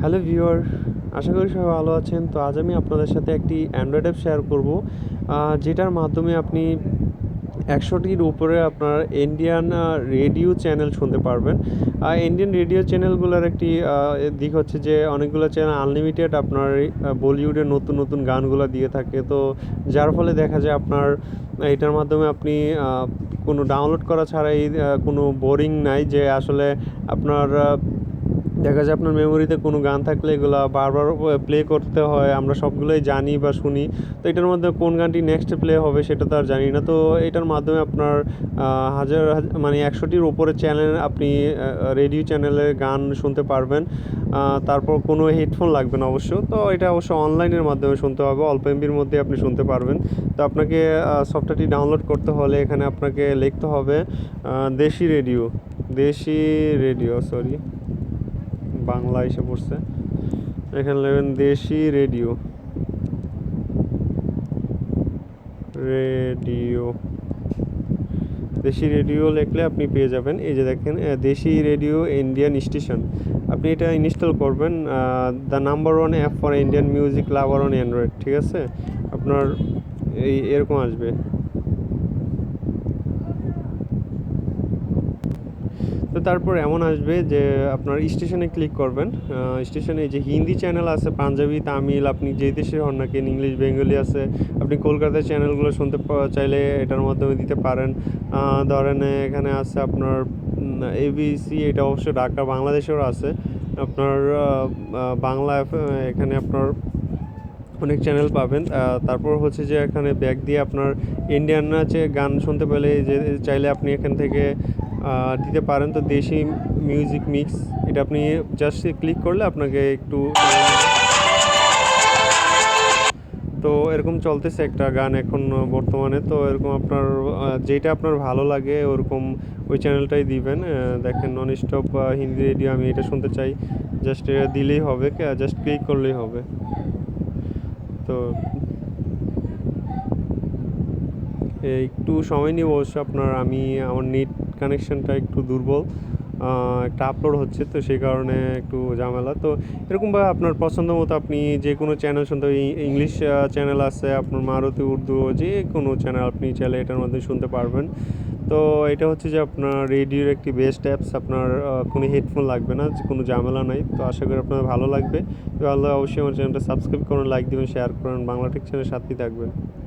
Hello viewer আশা করি সবাই ভালো আছেন। তো আজ আমি আপনাদের সাথে একটি অ্যান্ড্রয়েড অ্যাপ শেয়ার করব যেটার মাধ্যমে আপনি একশোটির উপরে আপনার ইন্ডিয়ান রেডিও চ্যানেল শুনতে পারবেন। আর ইন্ডিয়ান রেডিও চ্যানেলগুলোর একটি দিক হচ্ছে যে অনেকগুলো চ্যানেল আনলিমিটেড আপনার বলিউডের নতুন নতুন গানগুলো দিয়ে থাকে। তো যার ফলে দেখা যায় আপনার, এটার মাধ্যমে আপনি কোনো ডাউনলোড করা ছাড়াই কোনো বোরিং নাই যে আসলে আপনার দেখা যায় আপনার মেমোরিতে কোনো গান থাকলে এগুলো বারবার প্লে করতে হয়, আমরা সবগুলোই জানি বা শুনি। তো এটার মধ্যে কোন গানটি নেক্সট প্লে হবে সেটা তো আর জানি না। তো এটার মাধ্যমে আপনার হাজার মানে একশোটির উপরে চ্যানেল আপনি রেডিও চ্যানেলের গান শুনতে পারবেন। তারপর কোনো হেডফোন লাগবে না অবশ্য। তো এটা অবশ্য অনলাইনের মাধ্যমে শুনতে হবে, অল্প এমবির মধ্যে আপনি শুনতে পারবেন। তো আপনাকে সফটওয়্যারটি ডাউনলোড করতে হলে এখানে আপনাকে লিখতে হবে দেশি রেডিও দেশি রেডিও সরি বাংলা এসে পড়ছে। এখানে নেবেন দেশি রেডিও। রেডিও। দেশি রেডিও লিখলে আপনি পেয়ে যাবেন। এই যে দেখেন দেশি রেডিও ইন্ডিয়ান স্টেশন। আপনি এটা ইনস্টল করবেন the number one app for Indian music lover on Android. ঠিক আছে? আপনার এই, এরকম আসবে। তো তারপর এমন আসবে যে আপনার স্টেশনে ক্লিক করবেন। স্টেশনে যে হিন্দি চ্যানেল আছে, পাঞ্জাবি, তামিল, আপনি যেই দেশের হন না কেন, ইংলিশ, বেঙ্গলি আছে, আপনি কলকাতার চ্যানেলগুলো শুনতে চাইলে এটার মাধ্যমে দিতে পারেন। ধরেন এখানে আছে আপনার এবিসি এটা অবশ্য ঢাকা বাংলাদেশেরও আছে। আপনার বাংলা এখানে আপনার অনেক চ্যানেল পাবেন। তারপর হচ্ছে যে এখানে ব্যাগ দিয়ে আপনার ইন্ডিয়ান নাচে গান শুনতে পেলে, যে চাইলে আপনি এখান থেকে দিতে পারেন। তো দেশি মিউজিক মিক্স এটা আপনি জাস্ট ক্লিক করলে আপনাকে একটু তো এরকম চলতেছে একটা গান এখন বর্তমানে। তো এরকম আপনার যেটা আপনার ভালো লাগে, ওরকম ওই চ্যানেলটাই দিবেন। দেখেন নন স্টপ হিন্দি রেডিও আমি এটা শুনতে চাই। জাস্ট এটা দিলেই হবে জাস্ট ক্লিক করলেই হবে। তো একটু সময় নিব অবশ্য আপনার, আমি, আমার নেট কানেকশনটা একটু দুর্বল একটা আপলোড হচ্ছে, তো সেই কারণে একটু ঝামেলা। তো এরকমভাবে আপনার পছন্দ মতো আপনি যে কোনো চ্যানেল শুনতে ইংলিশ চ্যানেল আছে, আপনার মারুতি, উর্দু, যে কোনো চ্যানেল আপনি চাইলে এটার মধ্যে শুনতে পারবেন। তো এটা হচ্ছে যে আপনার রেডিওর একটি বেস্ট অ্যাপস আপনার কোনো হেডফোন লাগবে না কোনো ঝামেলা নাই। তো আশা করি আপনার ভালো লাগবে। ভালো অবশ্যই আমার চ্যানেলটা সাবস্ক্রাইব করুন লাইক দিবেন শেয়ার করুন, বাংলা টেক চ্যানেলের সাথেই থাকবেন।